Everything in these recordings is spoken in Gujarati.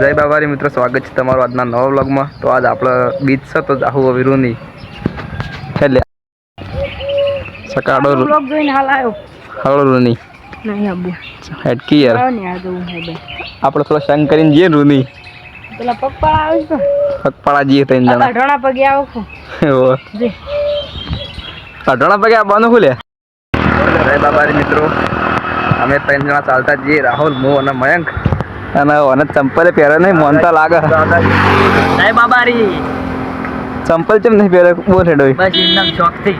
જય બાબારી મિત્રો સ્વાગત છે તમારું આજના નવા વ્લોગમાં. તો આજ આપણે બીચ છે તો જાહુ વિરુની એટલે સકાળો બ્લોગ જોઈને હાલ આવ્યો હાલો રૂની. નહીં આબુ હેડકી યાર આવ્યો આ જવું હે આપણે થોડો સંગ કરીને જઈએ રૂની. પેલા પપ્પા આવે છે. પગપાળા જઈએ ત્રણ જણા. અઢાણા પગે આવો છો. ઓ જે. અઢાણા પગે આવવાનું ખુલે જય બાબારી મિત્રો. અમે ત્રણ જણા ચાલતા જઈએ રાહુલ મો અને મયંક. અને ઓને ચંપલે પહેરે નહીં મોનતા લાગે. સાહેબ બાબા રી ચંપલ ચમ નહીં પહેરે બોલ હેડો બસ એકદમ શોખથી.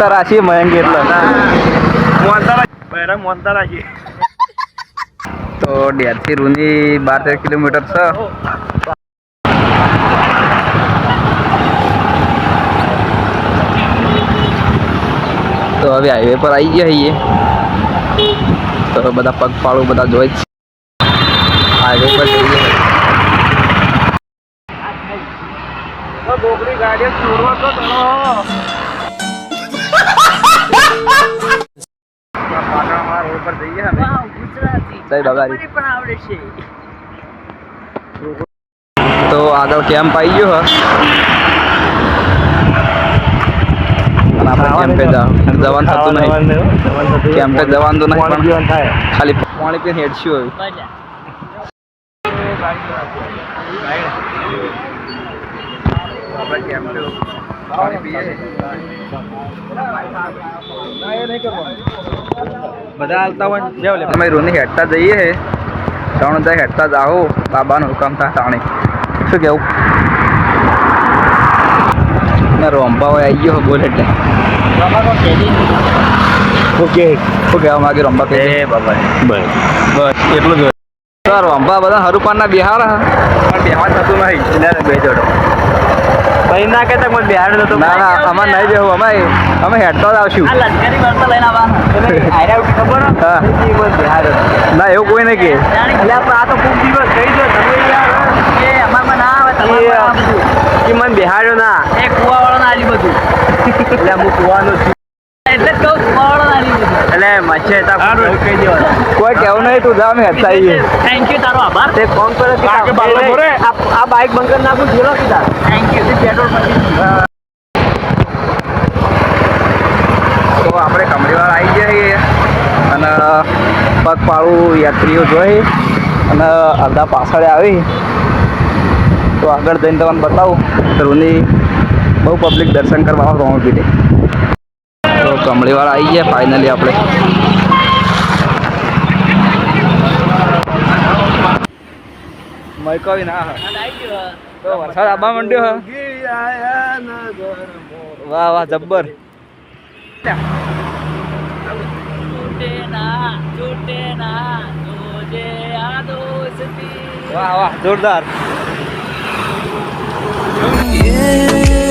તો રાશી મયંક એટલે. તો ડેરથી રૂની બાર તેર કિલોમીટર છે. તો હવે હાઈવે પર આવી ગયા છીએ. તો બધા પગપાળું બધા જોઈ જ હાઈવે પર જઈએ. તો આગળ કેમ્પ આવી ગયો હ. અને આપણે કેમ્પે જવાનું થતું નહીં. કેમ્પે જવાનું તો નહીં પણ ખાલી પાણી પીને હેડશું પાણી બધા હાલતા હોય અમે રોની હેડતા જઈએ. ત્રણ હજાર હેડતા જાઓ. બાબાનો હુકમ થાય તાણી. શું કેવું? ને રોંબા હોય આવી ગયો બુલેટ એટલે. ઓકે શું કહેવા માંગે રોંબા કે બાબા બસ. બસ એટલું જ સર રોંબા બધા હરુપાનના બિહાર હ? પણ બિહાર થતું નહીં એટલે બે જોડો. પછી ના કહેતા મને બિહાર નતું ના ના અમારે નહીં બેહું અમે અમે હેડતા જ આવશું. ખબર ના એવું કોઈ નહીં કે. આ તો ખૂબ દિવસ કહી દો તમે યાર. એ અમારમાં ના આવે તમારમાં કે મને બિહાર્યો ના. એ આલી બધું. એટલે હું કુવાનો છું. એટલે જ કહું કુવાવાળાને આલી બધું. એટલે મચ્છે તા કહી દેવાનું. કોઈ કેવું નહીં તું જા અમે થેન્ક યુ તારો આભાર. તે કોમ કરે કે કાકે બારલો આ- આ બાઈક બંધ કરી નાખું જોલો કીધા. થેન્ક યુ પેટ્રોલ પછી. તો આપણે કમળીવાળ આવી જઈએ અને પગપાળું યાત્રીઓ જોઈ. અને અડધા પાછળ આવી. તો આગળ જઈને તમને બતાવું. રૂની બહુ પબ્લિક દર્શન કરવા આવે રોણ પીઠે તો કમળીવાળ આવી ગયા ફાઇનલી આપણે. મયકાવી ના વરસાદ આવવા મંડ્યો વાહ વાહ, જબ્બર. વાહ વાહ, જોરદાર. તો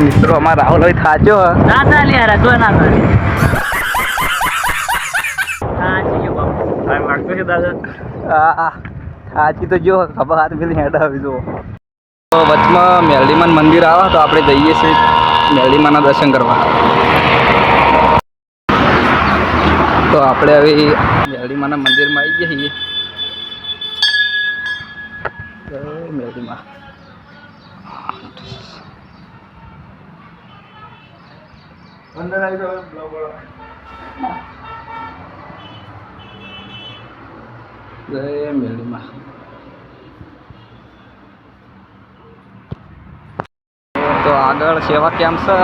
મિત્રો અમારા રાહુલ હોય થાચો ના ના છે દાદા આ થાચી તો જો ખબર હાથ પેલી હેડ આવી જો વચમાં મેલડીમાન મંદિર આવે તો આપણે જઈએ છીએ મેલડીમાના દર્શન કરવા. તો આપણે હવે મેલડીમાના મંદિરમાં આવી જઈએ મેલડીમાં. જય મેરડીમાં અંદર આવી જાવ બ્લોગ જય મેરડીમાં તો આગળ સેવા કેમ્પ છે?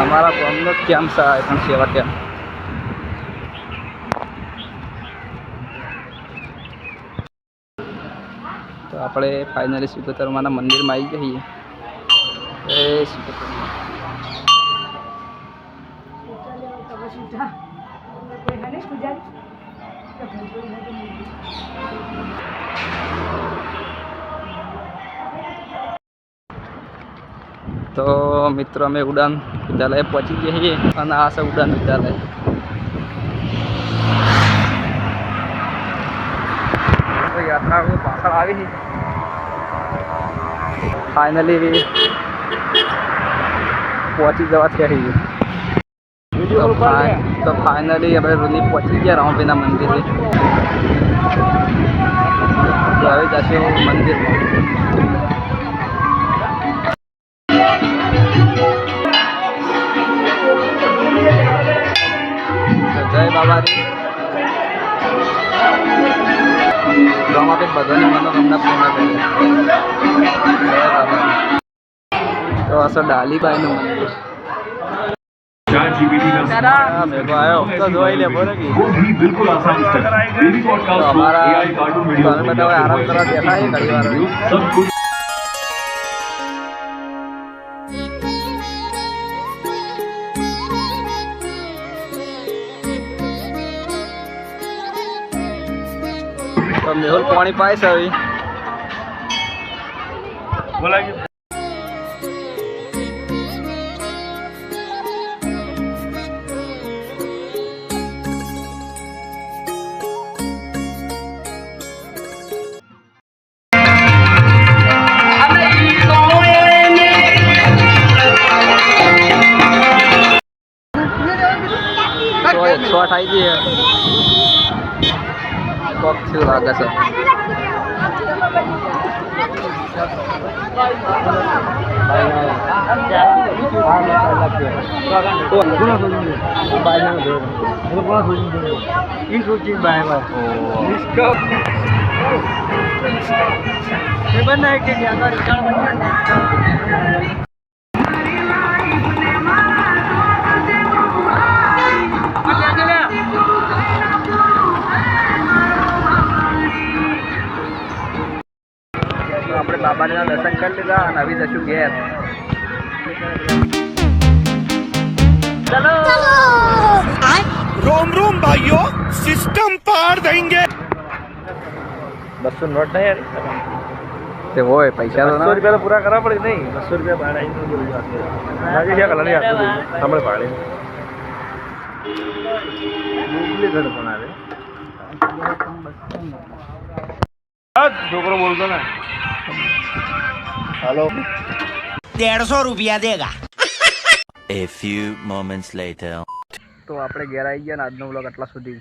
અમારા ગામનો જ કેમ્પ છે પણ સેવા કેમ્પ તો આપણે ફાઇનલી સિદ્ધોતરમાના મંદિરમાં આવી જઈએ. એ સિકોતર તો મિત્રો અમે ઉડાન વિદ્યાલય પહોંચી ગયા છીએ અને આ છે ઉડાન વિદ્યાલય. યાત્રા પાછળ આવી ફાઇનલી પહોંચી જવા થઈ તો ફા- તો ફાઇનલી આપણે રૂની પહોંચી ગયા રામપીના મંદિરે. તો હવે જશું મંદિરમાં. બાબાજી તો કંઈક બધાની મનોકામના પૂર્ણ કરી. તો આ સર ડાલીબાઈનું મંદિર. અમારા આરામ કરવા ભેગો ઘણી તો તો મેહુલ પાણી પાય છે હવે બોલાવી તો એકસો આઠ આવી જઈએ કોક થયું લાગે છે તો અંબાજીના દર્શન કરી લીધા અને આવી જશું ઘેર. રોમ રોમ ભાઈઓ સિસ્ટમ પાર દેંગે બસો નોટ ના તે હોય પૈસા તો બસો રૂપિયા પૂરા કરવા પડે નહીં. બસો રૂપિયા ભાડે આવી ગયા કલર યાર સાંભળ ભાડે. મુગલી ઘર પણ આવે છોકરો બોલતો ને. હાલો. દેડસો રૂપિયા Dega. A few moments later. તો આપણે ઘેર આવી ગયા ને આજનો બ્લોગ આટલા સુધી.